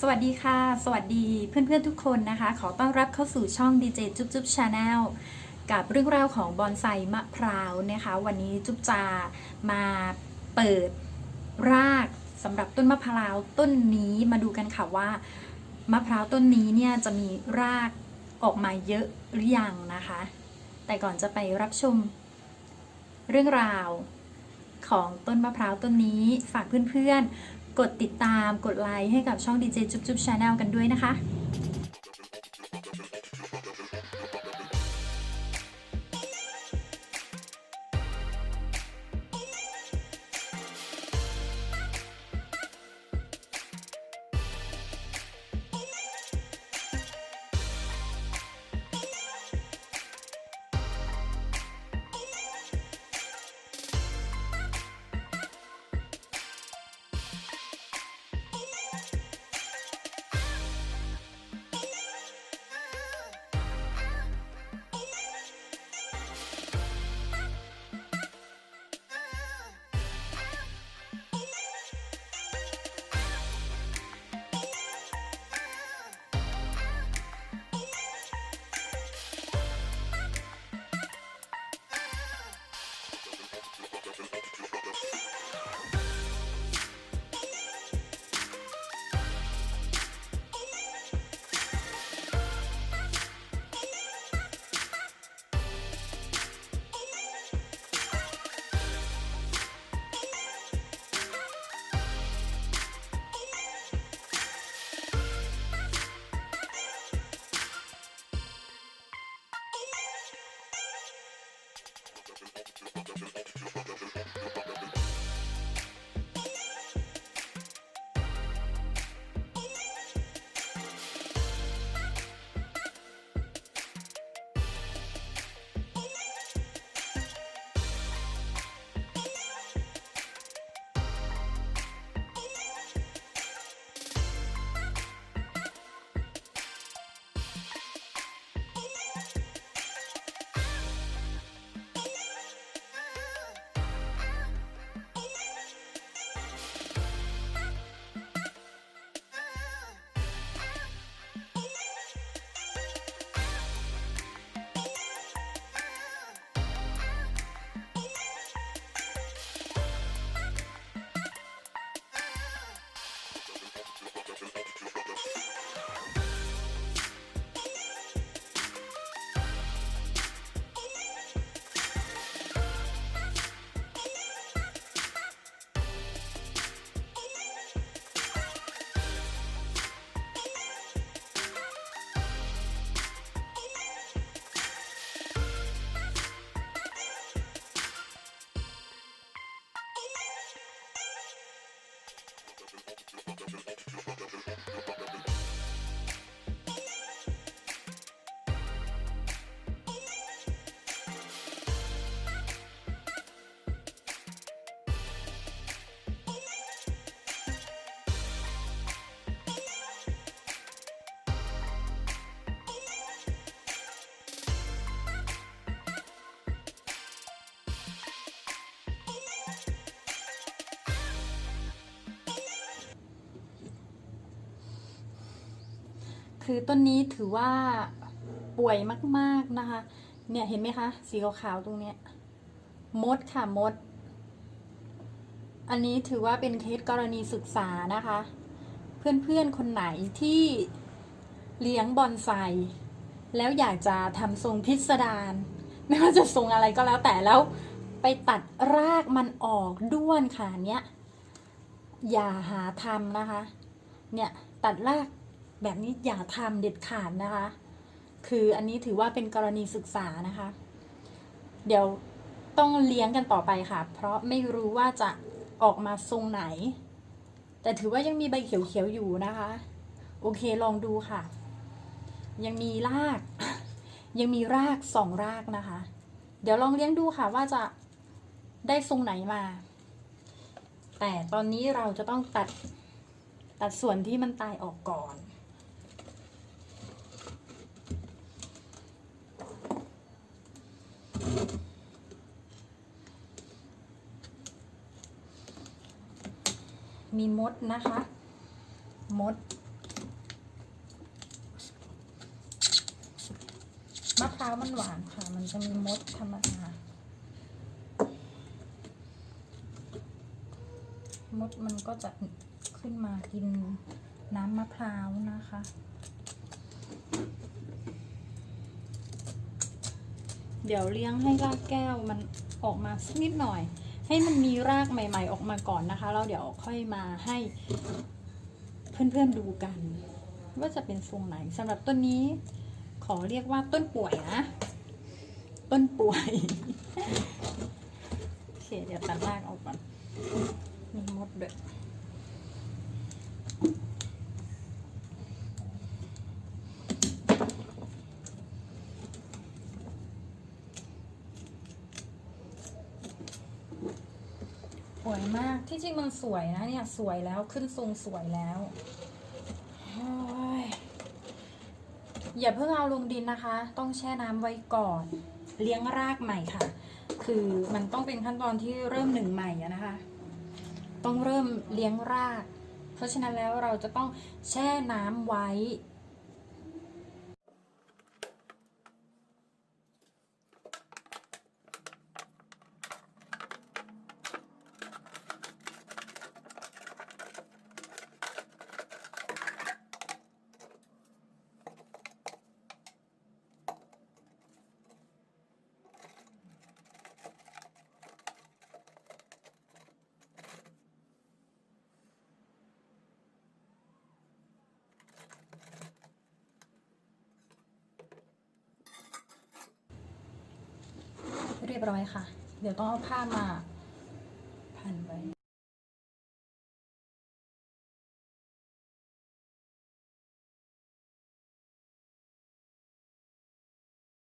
สวัสดีค่ะ สวัสดีเพื่อนๆทุกคนนะคะ ขอต้อนรับเข้าสู่ช่อง DJ จุ๊บจุ๊บชาแนลกับเรื่องราวของบอนไซมะพร้าวนะคะ วันนี้จุ๊บจามาเปิดรากสำหรับต้นมะพร้าวต้นนี้มาดูกันค่ะว่ามะพร้าวต้นนี้เนี่ยจะมีรากออกมาเยอะหรือยังนะคะ แต่ก่อนจะไปรับชม เรื่องราวของต้นมะพร้าวต้นนี้ฝากเพื่อนๆ กดติดตามกดไลค์ให้กับช่อง DJ จุ๊บจุ๊บชาแนลกันด้วยนะคะ คือต้นนี้ถือว่าป่วยมาก ๆนะคะ เนี่ยเห็นไหมคะ สีขาวๆตรงเนี้ยมดค่ะมด อันนี้ถือว่าเป็นเคสกรณีศึกษานะคะ เพื่อนๆคนไหนที่เลี้ยงบอนไซแล้วอยากจะทำทรงพิสดารไม่ว่าจะทรงอะไรก็แล้วแต่แล้วไปตัดรากมันออกด้วนค่ะเนี้ยอย่าหาทำนะคะ เนี่ยตัดราก แบบนี้อย่าทำเด็ดขาดนะคะ คืออันนี้ถือว่าเป็นกรณีศึกษานะคะ เดี๋ยวต้องเลี้ยงกันต่อไปค่ะ เพราะไม่รู้ว่าจะออกมาทรงไหน แต่ถือว่ายังมีใบเขียวๆอยู่นะคะ โอเคลองดูค่ะ ยังมีราก ยังมีรากสองรากนะคะ เดี๋ยวลองเลี้ยงดูค่ะว่าจะได้ทรงไหนมา แต่ตอนนี้เราจะต้องตัดตัดส่วนที่มันตายออกก่อน มีมดนะคะ มด มะพร้าวมันหวานค่ะ มันจะมีมดธรรมดามดมันก็จะขึ้นมากินน้ำมะพร้าวนะคะเดี๋ยวเลี้ยงให้รากแก้วมันออกมาสักนิดหน่อย ให้มันมีรากใหม่ ๆ ออกมาก่อนนะคะเราเดี๋ยวค่อยมาให้เพื่อนๆดูกัน ว่าจะเป็นทรงไหนสำหรับต้นนี้ ขอเรียกว่าต้นป่วยนะ ต้นป่วยโอเคเดี๋ยวตัดรากออกก่อนมีมดด้วย วยมากที่จริงมันสวยนะเนี่ยสวยแล้วขึ้นทรงสวยแล้วอยอย่าเพิ่งเอาลงดินนะคะ ต้องแช่น้ำไว้ก่อน เลี้ยงรากใหม่ค่ะ คือมันต้องเป็นขั้นตอนที่เริ่มหนึ่งใหม่นะคะ ต้องเริ่มเลี้ยงราก เพราะฉะนั้นแล้วเราจะต้องแช่น้ำไว้ เรียบร้อยค่ะ เดี๋ยวต้องเอาผ้ามาพันไว้